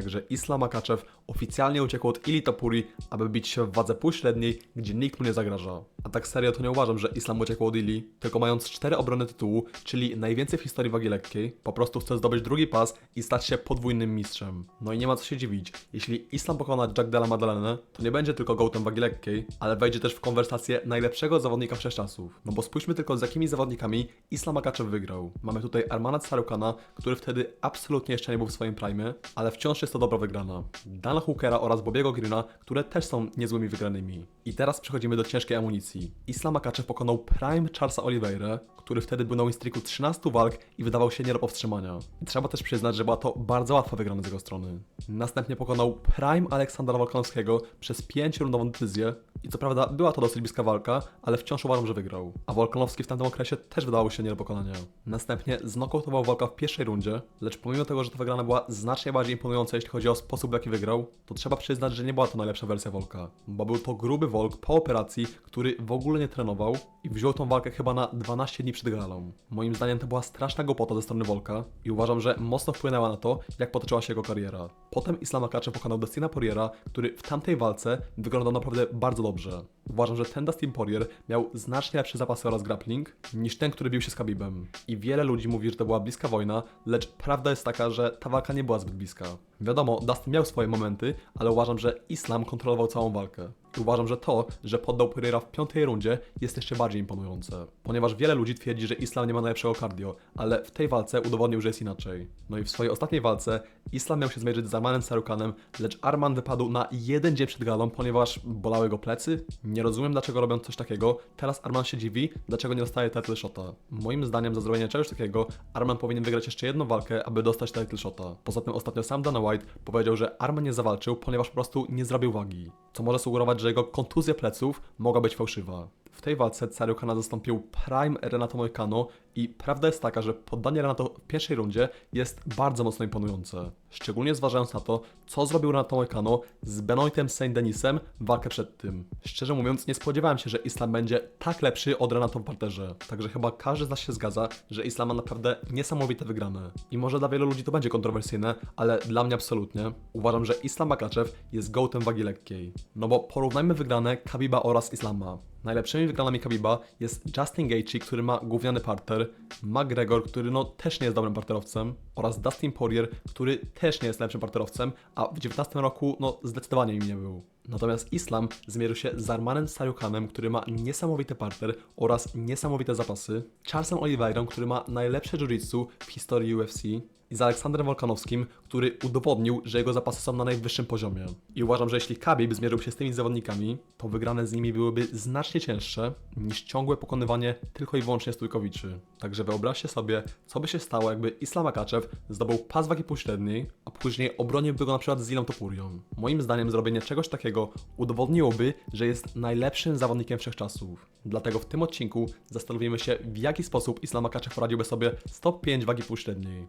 Także Islam Makaczew oficjalnie uciekł od Ili Topuri, aby bić się w wadze półśredniej, gdzie nikt mu nie zagraża. A tak serio to nie uważam, że Islam uciekł od Ili, tylko mając cztery obrony tytułu, czyli najwięcej w historii wagi lekkiej, po prostu chce zdobyć drugi pas i stać się podwójnym mistrzem. No i nie ma co się dziwić, jeśli Islam pokona Jack Della Madalena, to nie będzie tylko gołtem wagi lekkiej, ale wejdzie też w konwersację najlepszego zawodnika wszechczasów. No bo spójrzmy tylko z jakimi zawodnikami Islam Makaczew wygrał. Mamy tutaj Armana Sarukana, który wtedy absolutnie jeszcze nie był w swoim prime, ale wciąż jest to dobra wygrana. Dana Hookera oraz Bobiego Greena, które też są niezłymi wygranymi. I teraz przechodzimy do ciężkiej amunicji. Islam Makaczew pokonał prime Charlesa Oliveira, który wtedy był na winstreaku 13 walk i wydawał się nie do powstrzymania. I trzeba też przyznać, że była to bardzo łatwa wygrana z jego strony. Następnie pokonał prime Aleksandra Wolkanowskiego przez 5-rundową decyzję i co prawda była to dosyć bliska walka, ale wciąż uważam, że wygrał. A Wolkanowski w tamtym okresie też wydawał się nie do pokonania. Następnie znokautował walka w pierwszej rundzie, lecz pomimo tego, że ta wygrana była znacznie bardziej imponująca, jeśli chodzi o sposób, w jaki wygrał, to trzeba przyznać, że nie była to najlepsza wersja Volka, bo był to gruby Volk po operacji, który w ogóle nie trenował i wziął tą walkę chyba na 12 dni przed galą. Moim zdaniem to była straszna głupota ze strony Volka i uważam, że mocno wpłynęła na to, jak potoczyła się jego kariera. Potem Islam Akacze pokonał Dustina Poiriera, który w tamtej walce wyglądał naprawdę bardzo dobrze. Uważam, że ten Dustin Poirier miał znacznie lepsze zapasy oraz grappling niż ten, który bił się z Khabibem. I wiele ludzi mówi, że to była bliska wojna, lecz prawda jest taka, że ta walka nie była zbyt bliska. Wiadomo, Dustin miał swoje momenty, ale uważam, że Islam kontrolował całą walkę. Uważam, że to, że poddał Poiriera w piątej rundzie jest jeszcze bardziej imponujące. Ponieważ wiele ludzi twierdzi, że Islam nie ma najlepszego cardio, ale w tej walce udowodnił, że jest inaczej. No i w swojej ostatniej walce Islam miał się zmierzyć z Armanem Sarukanem, lecz Arman wypadł na jeden dzień przed galą, ponieważ bolały go plecy. Nie rozumiem, dlaczego robią coś takiego. Teraz Arman się dziwi, dlaczego nie dostaje title shota. Moim zdaniem za zrobienie czegoś takiego Arman powinien wygrać jeszcze jedną walkę, aby dostać title shota. Poza tym ostatnio sam Dana White powiedział, że Arman nie zawalczył, ponieważ po prostu nie zrobił wagi. Co może sugerować, że jego kontuzja pleców mogła być fałszywa. W tej walce Cariukana zastąpił Prime Renato Moicano i prawda jest taka, że poddanie Renato w pierwszej rundzie jest bardzo mocno imponujące. Szczególnie zważając na to, co zrobił Renato Moicano z Benoitem Saint Denisem walkę przed tym. Szczerze mówiąc, nie spodziewałem się, że Islam będzie tak lepszy od Renato w parterze. Także chyba każdy z nas się zgadza, że Islam ma naprawdę niesamowite wygrane. I może dla wielu ludzi to będzie kontrowersyjne, ale dla mnie absolutnie. Uważam, że Islam Makaczew jest gołtem wagi lekkiej. No bo porównajmy wygrane Kabiba oraz Islama. Najlepszymi wygranymi Kabiba jest Justin Gaethje, który ma gówniany parter, McGregor, który no też nie jest dobrym parterowcem oraz Dustin Poirier, który też nie jest lepszym parterowcem, a w 19 roku no zdecydowanie im nie był. Natomiast Islam zmierzył się z Armanem Sarukanem, który ma niesamowity parter oraz niesamowite zapasy, Charlesem Oliveirą, który ma najlepsze jiu-jitsu w historii UFC i z Aleksandrem Wolkanowskim, który udowodnił, że jego zapasy są na najwyższym poziomie. I uważam, że jeśli Khabib zmierzył się z tymi zawodnikami, to wygrane z nimi byłyby znacznie cięższe niż ciągłe pokonywanie tylko i wyłącznie stójkowiczy. Także wyobraźcie sobie, co by się stało, jakby Islam Makaczew zdobył pas wagi pośredniej, a później obroniłby go na przykład z Ilą Topurią. Moim zdaniem zrobienie czegoś takiego udowodniłoby, że jest najlepszym zawodnikiem wszechczasów. Dlatego w tym odcinku zastanowimy się, w jaki sposób Islam Makaczew poradziłby sobie z top 5 wagi półśredniej.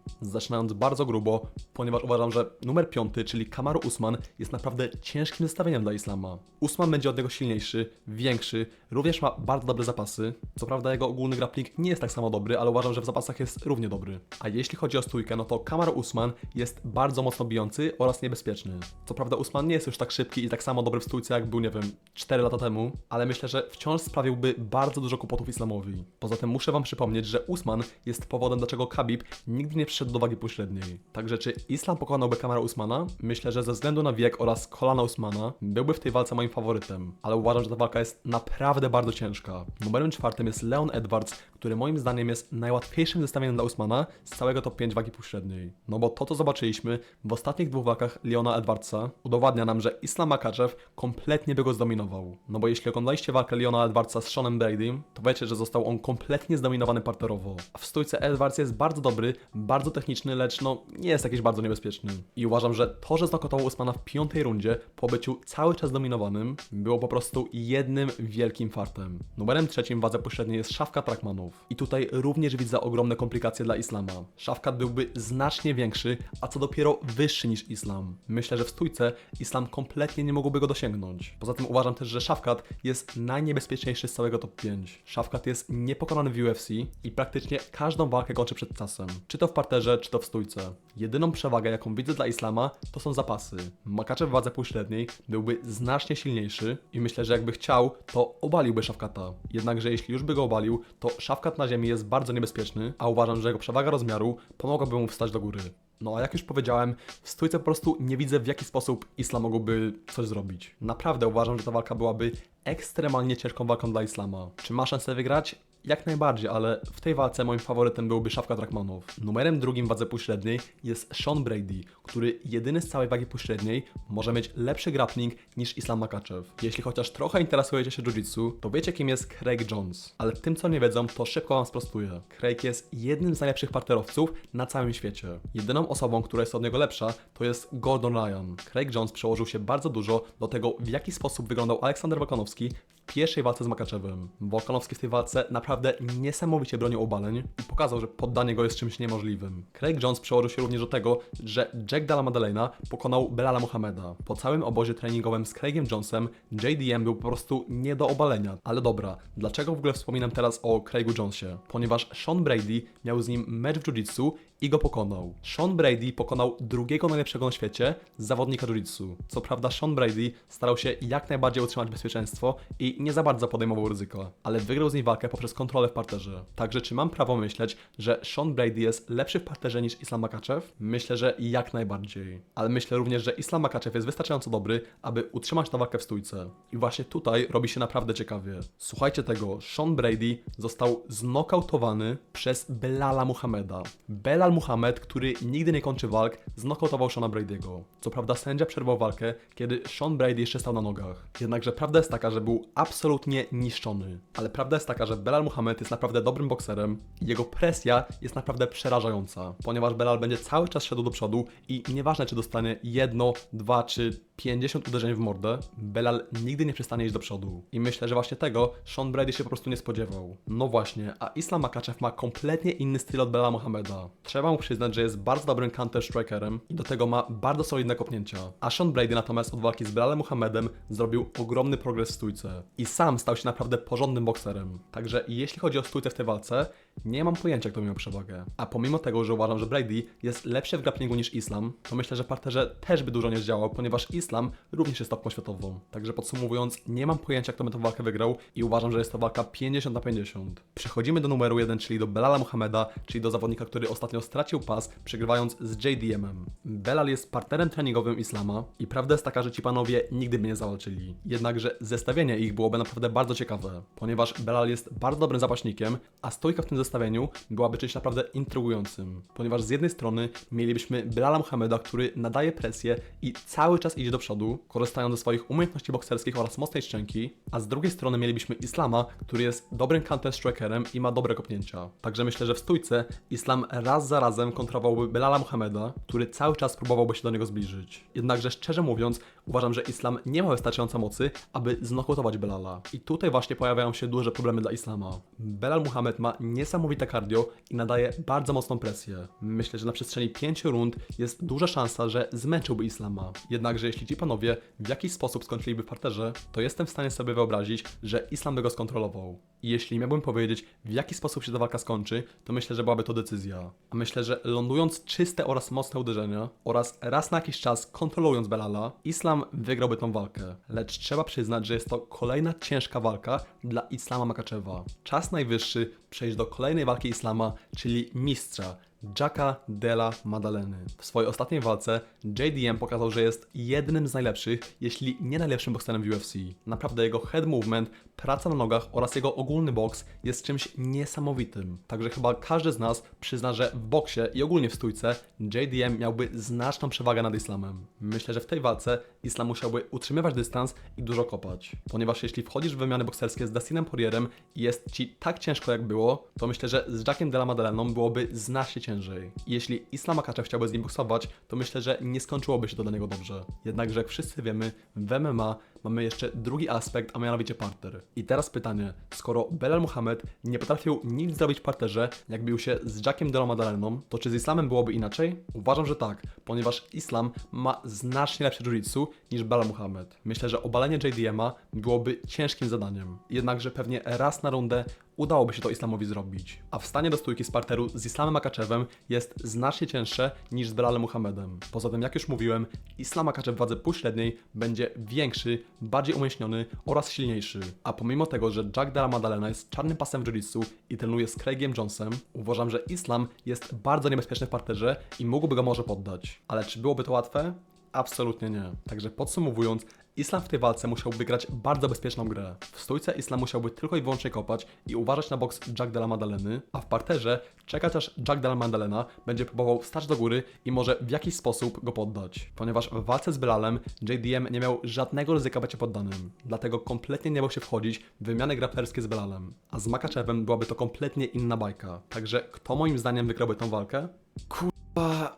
Zaczynając bardzo grubo, ponieważ uważam, że numer 5, czyli Kamaru Usman, jest naprawdę ciężkim zestawieniem dla Islama. Usman będzie od niego silniejszy, większy, również ma bardzo dobre zapasy. Co prawda jego ogólny grappling nie jest tak samo dobry, ale uważam, że w zapasach jest równie dobry. A jeśli chodzi o stójkę, no to Kamaru Usman jest bardzo mocno bijący oraz niebezpieczny. Co prawda Usman nie jest już tak szybki i tak samo dobry w stójce, jak był, nie wiem, 4 lata temu, ale myślę, że wciąż sprawiłby bardzo dużo kłopotów Islamowi. Poza tym muszę wam przypomnieć, że Usman jest powodem, dlaczego Khabib nigdy nie przyszedł do wagi pośredniej. Także czy Islam pokonałby Kamara Usmana? Myślę, że ze względu na wiek oraz kolana Usmana byłby w tej walce moim faworytem, ale uważam, że ta walka jest naprawdę bardzo ciężka. Numerem czwartym jest Leon Edwards, który moim zdaniem jest najłatwiejszym zestawieniem dla Usmana z całego top 5 wagi pośredniej. No bo to, co zobaczyliśmy w ostatnich dwóch walkach Leona Edwardsa, udowadnia nam, że Islam Makaczew kompletnie by go zdominował. No bo jeśli oglądaliście walkę Leona Edwardsa z Seanem Brady, to wiecie, że został on kompletnie zdominowany parterowo. A w stójce Edwards jest bardzo dobry, bardzo techniczny, lecz no nie jest jakiś bardzo niebezpieczny. I uważam, że to, że znokautował Usmana w piątej rundzie po byciu cały czas dominowanym, było po prostu jednym wielkim fartem. Numerem trzecim wadze pośredniej jest Szafkat Trackmanów. I tutaj również widzę ogromne komplikacje dla Islama. Szafkat byłby znacznie większy, a co dopiero wyższy niż Islam. Myślę, że w stójce Islam kompletnie nie mógłby go dosięgnąć. Poza tym uważam też, że Szafkat jest najniebezpieczniejszy z całego top 5. Szafkat jest niepokonany w UFC i praktycznie każdą walkę kończy przed czasem. Czy to w parterze, czy to w stójce. Jedyną przewagę, jaką widzę dla Islama, to są zapasy. Makaczew w wadze półśredniej byłby znacznie silniejszy i myślę, że jakby chciał, to obaliłby Szafkata. Jednakże jeśli już by go obalił, to Szafkat na ziemi jest bardzo niebezpieczny, a uważam, że jego przewaga rozmiaru pomogłaby mu wstać do góry. No a jak już powiedziałem, w stójce po prostu nie widzę w jaki sposób Islam mógłby coś zrobić. Naprawdę uważam, że ta walka byłaby ekstremalnie ciężką walką dla Islama. Czy ma szansę wygrać? Jak najbardziej, ale w tej walce moim faworytem byłby Szafkat Rachmanow. Numerem drugim w wadze półśredniej jest Sean Brady, który jedyny z całej wagi półśredniej może mieć lepszy grappling niż Islam Makaczew. Jeśli chociaż trochę interesujecie się jiu-jitsu, to wiecie kim jest Craig Jones. Ale tym co nie wiedzą, to szybko wam sprostuję. Craig jest jednym z najlepszych parterowców na całym świecie. Jedyną osobą, która jest od niego lepsza, to jest Gordon Ryan. Craig Jones przełożył się bardzo dużo do tego, w jaki sposób wyglądał Aleksander Wokanowski w pierwszej walce z Makaczewem. Wokanowski w tej walce naprawdę niesamowicie bronił obaleń i pokazał, że poddanie go jest czymś niemożliwym. Craig Jones przełożył się również do tego, że Jack Dalla Madalena pokonał Belala Mohameda. Po całym obozie treningowym z Craigiem Jonesem JDM był po prostu nie do obalenia. Ale dobra, dlaczego w ogóle wspominam teraz o Craigu Jonesie? Ponieważ Sean Brady miał z nim mecz w jiu-jitsu i go pokonał. Sean Brady pokonał drugiego najlepszego na świecie zawodnika jiu-jitsu. Co prawda Sean Brady starał się jak najbardziej utrzymać bezpieczeństwo i nie za bardzo podejmował ryzyko, ale wygrał z nim walkę poprzez kontrolę w parterze. Także czy mam prawo myśleć, że Sean Brady jest lepszy w parterze niż Islam Makaczew? Myślę, że jak najbardziej. Ale myślę również, że Islam Makaczew jest wystarczająco dobry, aby utrzymać tę walkę w stójce. I właśnie tutaj robi się naprawdę ciekawie. Słuchajcie tego, Sean Brady został znokautowany przez Belala Muhammeda. Belal Muhammad, który nigdy nie kończy walk, znokautował Seana Brady'ego. Co prawda sędzia przerwał walkę, kiedy Sean Brady jeszcze stał na nogach. Jednakże prawda jest taka, że był absolutnie niszczony. Ale prawda jest taka, że Belal Muhammad jest naprawdę dobrym bokserem i jego presja jest naprawdę przerażająca, ponieważ Belal będzie cały czas szedł do przodu i nieważne czy dostanie jedno, dwa czy 50 uderzeń w mordę, Belal nigdy nie przestanie iść do przodu. I myślę, że właśnie tego Sean Brady się po prostu nie spodziewał. No właśnie, a Islam Makaczew ma kompletnie inny styl od Belala Mohameda. Trzeba mu przyznać, że jest bardzo dobrym counter strikerem i do tego ma bardzo solidne kopnięcia. A Sean Brady natomiast od walki z Belalem Mohamedem zrobił ogromny progres w stójce. I sam stał się naprawdę porządnym bokserem. Także jeśli chodzi o stójce w tej walce, nie mam pojęcia, kto miał przewagę. A pomimo tego, że uważam, że Brady jest lepszy w grapplingu niż Islam, to myślę, że parterze też by dużo nie zdziałał, ponieważ Islam również jest topką światową. Także podsumowując, nie mam pojęcia, kto by tę walkę wygrał i uważam, że jest to walka 50 na 50. Przechodzimy do numeru 1, czyli do Belala Mohameda, czyli do zawodnika, który ostatnio stracił pas, przegrywając z JDM-em. Belal jest partnerem treningowym Islama i prawda jest taka, że ci panowie nigdy by nie zawalczyli. Jednakże zestawienie ich byłoby naprawdę bardzo ciekawe, ponieważ Belal jest bardzo dobrym zapaśnikiem, a stójka w tym zestawieniu byłaby czymś naprawdę intrygującym, ponieważ z jednej strony mielibyśmy Belala Mohameda, który nadaje presję i cały czas idzie do przodu, korzystając ze swoich umiejętności bokserskich oraz mocnej szczęki, a z drugiej strony mielibyśmy Islama, który jest dobrym counter strikerem i ma dobre kopnięcia. Także myślę, że w stójce Islam raz za razem kontrowałby Belala Mohameda, który cały czas próbowałby się do niego zbliżyć. Jednakże szczerze mówiąc, uważam, że Islam nie ma wystarczająco mocy, aby znokautować Belala. I tutaj właśnie pojawiają się duże problemy dla Islama. Belal Muhammad ma niesamowite cardio i nadaje bardzo mocną presję. Myślę, że na przestrzeni 5 rund jest duża szansa, że zmęczyłby Islama. Jednakże jeśli ci panowie w jakiś sposób skończyliby w parterze, to jestem w stanie sobie wyobrazić, że Islam by go skontrolował. I jeśli miałbym powiedzieć, w jaki sposób się ta walka skończy, to myślę, że byłaby to decyzja. A myślę, że lądując czyste oraz mocne uderzenia oraz raz na jakiś czas kontrolując Belala, Islam wygrałby tą walkę. Lecz trzeba przyznać, że jest to kolejna ciężka walka dla Islama Makaczewa. Czas najwyższy przejść do kolejnej walki Islama, czyli mistrza, Jacka Della Madaleny. W swojej ostatniej walce JDM pokazał, że jest jednym z najlepszych, jeśli nie najlepszym bokserem w UFC. Naprawdę jego head movement, praca na nogach oraz jego ogólny boks jest czymś niesamowitym. Także chyba każdy z nas przyzna, że w boksie i ogólnie w stójce JDM miałby znaczną przewagę nad Islamem. Myślę, że w tej walce Islam musiałby utrzymywać dystans i dużo kopać. Ponieważ jeśli wchodzisz w wymiany bokserskie z Dustinem Poirierem i jest ci tak ciężko jak było, to myślę, że z Jackiem Della Madaleną byłoby znacznie ciężej. Jeśli Islam Makaczew chciałby z nim boksować, to myślę, że nie skończyłoby się to dla niego dobrze. Jednakże jak wszyscy wiemy, w MMA mamy jeszcze drugi aspekt, a mianowicie parter. I teraz pytanie, skoro Belal Muhammad nie potrafił nic zrobić w parterze, jak bił się z Jackiem Della Maddaleną, to czy z Islamem byłoby inaczej? Uważam, że tak, ponieważ Islam ma znacznie lepsze jiu-jitsu niż Belal Muhammad. Myślę, że obalenie JDM-a byłoby ciężkim zadaniem. Jednakże pewnie raz na rundę udałoby się to Islamowi zrobić. A wstanie do stójki z parteru z Islamem Makaczewem jest znacznie cięższe niż z Belalem Muhammedem. Poza tym, jak już mówiłem, Islam Makaczew w wadze półśredniej będzie większy, bardziej umieśniony oraz silniejszy. A pomimo tego, że Jack Della Maddalena jest czarnym pasem w jiu i trenuje z Craigiem Jonesem, uważam, że Islam jest bardzo niebezpieczny w parterze i mógłby go może poddać. Ale czy byłoby to łatwe? Absolutnie nie. Także podsumowując, Islam w tej walce musiał wygrać bardzo bezpieczną grę. W stójce Islam musiałby tylko i wyłącznie kopać i uważać na boks Jack Della Maddaleny, a w parterze czekać aż Jack Della Maddalena będzie próbował wstać do góry i może w jakiś sposób go poddać. Ponieważ w walce z Belalem JDM nie miał żadnego ryzyka bycia poddanym, dlatego kompletnie nie bał się wchodzić w wymiany grapplerskie z Belalem. A z Makaczewem byłaby to kompletnie inna bajka. Także kto moim zdaniem wygrałby tą walkę? Kurwa,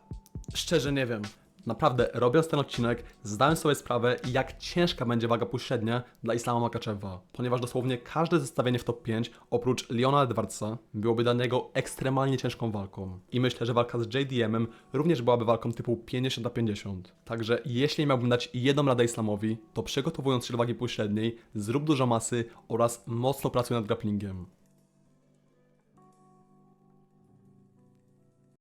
szczerze nie wiem. Naprawdę, robiąc ten odcinek, zdałem sobie sprawę, jak ciężka będzie waga półśrednia dla Islama Makaczewa, ponieważ dosłownie każde zestawienie w top 5, oprócz Leona Edwardsa, byłoby dla niego ekstremalnie ciężką walką. I myślę, że walka z JDM-em również byłaby walką typu 50 na 50. Także jeśli miałbym dać jedną radę Islamowi, to przygotowując się do wagi półśredniej, zrób dużo masy oraz mocno pracuj nad grapplingiem.